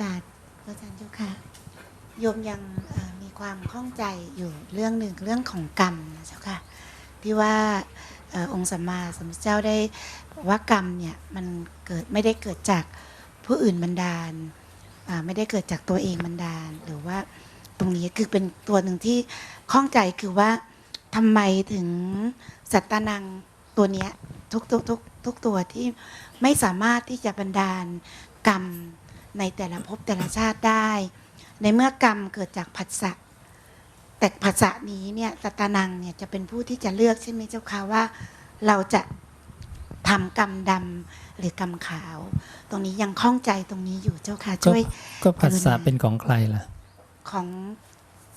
กาสพระอาจารย์เจ้าค่ะโยมยังมีความข้องใจอยู่เรื่องหนึ่งเรื่องของกรรมนะเจ้าค่ะที่ว่าอองค์สัมมาสัมพุทธเจ้าได้บอกว่ากรรมเนี่ยมันเกิดไม่ได้เกิดจากผู้อื่นบันดาลไม่ได้เกิดจากตัวเองบันดาล หรือว่าตรงนี้คือเป็นตัวหนึ่งที่ข้องใจคือว่าทำไมถึงสัตตานังตัวเนี้ยทุกทุกทุกทุกตัวที่ไม่สามารถที่จะบันดาลกรรม ในแต่ละภพแต่ละชาติได้ ในเมื่อกรรมเกิดจากผัสสะแต่ผัสสะนี้เนี่ยสัตตานังเนี่ยจะเป็นผู้ที่จะเลือกใช่ไหมเจ้าค่ะว่าเราจะทำกรรมดำหรือกรรมขาว ตรงนี้ยังข้องใจตรงนี้อยู่เจ้าค่ะช่วยก็ผัสสะกรุณาเป็นของใครล่ะ ของ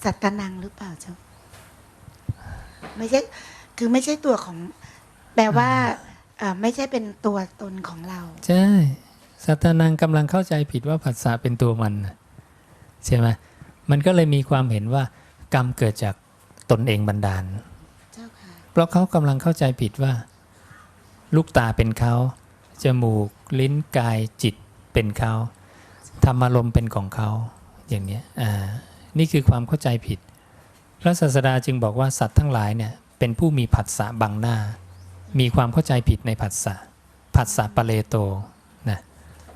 สัตตานังหรือเปล่าเจ้า ไม่ใช่คือไม่ใช่ตัวของแปลว่าเอ่อไม่ใช่เป็นตัวตนของเรา ใช่ สัตนังกำลังเข้าใจผิดว่าผัสสะเป็นตัวมันน่ะใช่ไหมมันก็เลยมีความเห็นว่ากรรมเกิดจากตนเองบันดาลเจ้าค่ะเพราะเขากำลังเข้าใจผิดว่า ลูกตาเป็นเขาจมูก ลิ้นกายจิตเป็นเขาธรรมารมณ์เป็นของเขาอย่างเนี้ยอ่านี่คือความเข้าใจผิด พระศาสดาจึงบอกว่าสัตว์ทั้งหลายเนี่ยเป็นผู้มีผัสสะบังหน้า มีความเข้าใจผิดในผัสสะผัสสะปะเลโตนะ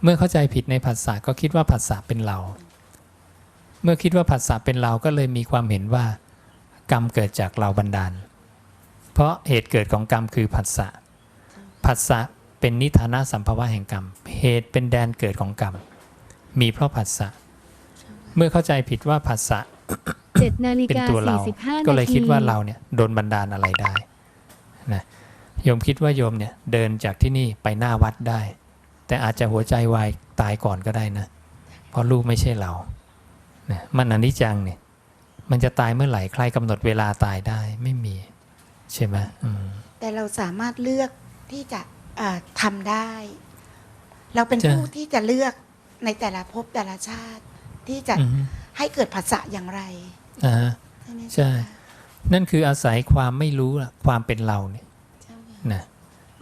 เมื่อเข้าใจผิดในผัสสะก็คิดว่าผัสสะเป็นเรา เมื่อคิดว่าผัสสะเป็นเราก็เลยมีความเห็นว่า กรรมเกิดจากเราบันดาล เพราะเหตุเกิดของกรรมคือผัสสะผัสสะเป็นนิทานาสัมภาวะแห่งกรรม เหตุเป็นแดนเกิดของกรรม มีเพราะผัสสะเมื่อเข้าใจผิดว่าผัสสะเจ็ดนาฬิเป็นกาตัวเราสี่สิบห้านาทีก็เลยคิดว่าเราเนี่ยโดนบันดาลอะไรได้นะโยมคิดว่าโยมเนี่ยเดินจากที่นี่ไปหน้าวัดได้ แต่อาจจะหัวใจวายตายก่อนก็ได้นะ เพราะลูกไม่ใช่เรานะมันอนิจจังเนี่ย มันจะตายเมื่อไหร่ใครกำหนดเวลาตายได้ไม่มี ใช่ไหมอืมแต่เราสามารถเลือกที่จะเอ่อทำได้ เราเป็นใช่ผู้ที่จะเลือกในแต่ละภพแต่ละชาติ ที่จะอือฮึให้เกิดผัสสะอย่างไรอ่าฮะใช่ไหมใช่ นั่นคืออาศัยความไม่รู้ล่ะความเป็นเราเนี่ยเจ้าค่ะนะ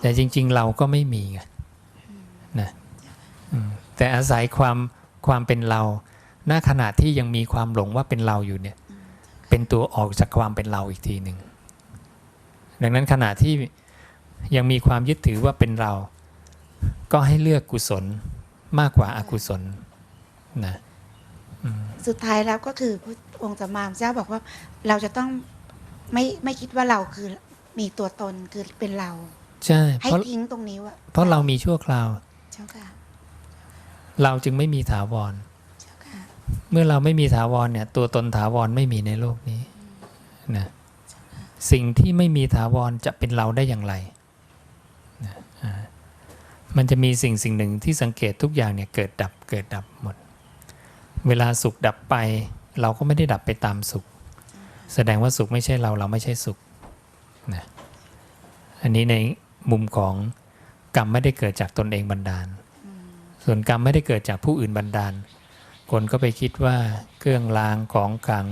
แต่จริง ๆ เราก็ไม่มีไง นะอืมแต่อาศัยความความเป็นเราณขณะที่ยังมีความหลงว่าเป็นเราอยู่เนี่ย เป็นตัวออกจากความเป็นเราอีกทีหนึ่งดังนั้นขณะที่ยังมีความยึดถือว่าเป็นเรา ก็ให้เลือกกุศลมากกว่าอากุศลนะอืมสุดท้ายแล้วก็คือพระองค์สัมมาสัมพุทธเจ้าบอกว่าเราจะต้องไม่ไม่คิดว่าเราคือมีตัวตนคือเป็นเรา ใช่ให้เพราะทิ้งตรงนี้ว่าเพราะเรามีชั่วคราว เจ้าค่ะ เราจึงไม่มีถาวร เจ้าค่ะ เมื่อเราไม่มีถาวรเนี่ย ตัวตนถาวรไม่มีในโลกนี้นะสิ่งที่ไม่มีถาวรจะเป็นเราได้อย่างไรนะอ่ามันจะมีสิ่งสิ่งหนึ่งที่สังเกตทุกอย่างเนี่ยเกิดดับเกิดดับหมด เวลาสุขดับไป เราก็ไม่ได้ดับไปตามสุข แสดงว่าสุขไม่ใช่เราเราไม่ใช่สุขนะอันนี้ในมุมของ กรรมไม่ได้เกิดจากตนเองบันดาล ส่วนกรรมไม่ได้เกิดจากผู้อื่นบันดาล คนก็ไปคิดว่าเครื่องรางของขลัง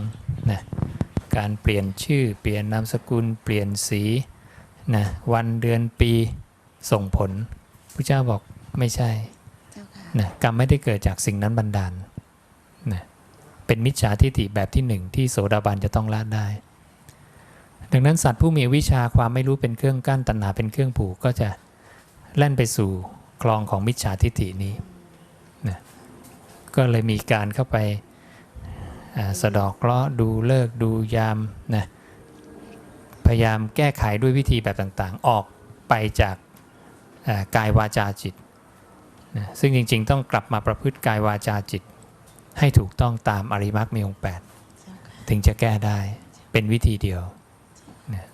นะการเปลี่ยนชื่อเปลี่ยนนามสกุล เปลี่ยนสีนะวันเดือนปีส่งผลพระเจ้าบอกไม่ใช่เจ้าค่ะนะกรรมไม่ได้เกิดจากสิ่งนั้นบันดาลนะเป็นมิจฉาทิฏฐิแบบที่หนึ่งที่โสดาบันจะต้องละได้ ดังนั้นสัตว์ผู้มีวิชาความไม่รู้เป็นเครื่องกั้นตัณหาเป็นเครื่องผูกก็จะ แล่นไปสู่คลองของมิจฉาทิฏฐินี้นะก็เลยมีการเข้าไปาสะดอกเคราะห์ดูเลิกดูยามนะพยายามแก้ไขด้วยวิธีแบบต่างๆ ออกไปจากากายวาจาจิตนะซึ่งจริงๆ ต้องกลับมาประพฤติกายวาจาจิต ให้ถูกต้องตามอริมักมีองค์แปดถึงจะแก้ได้เป็นวิธีเดียวนะ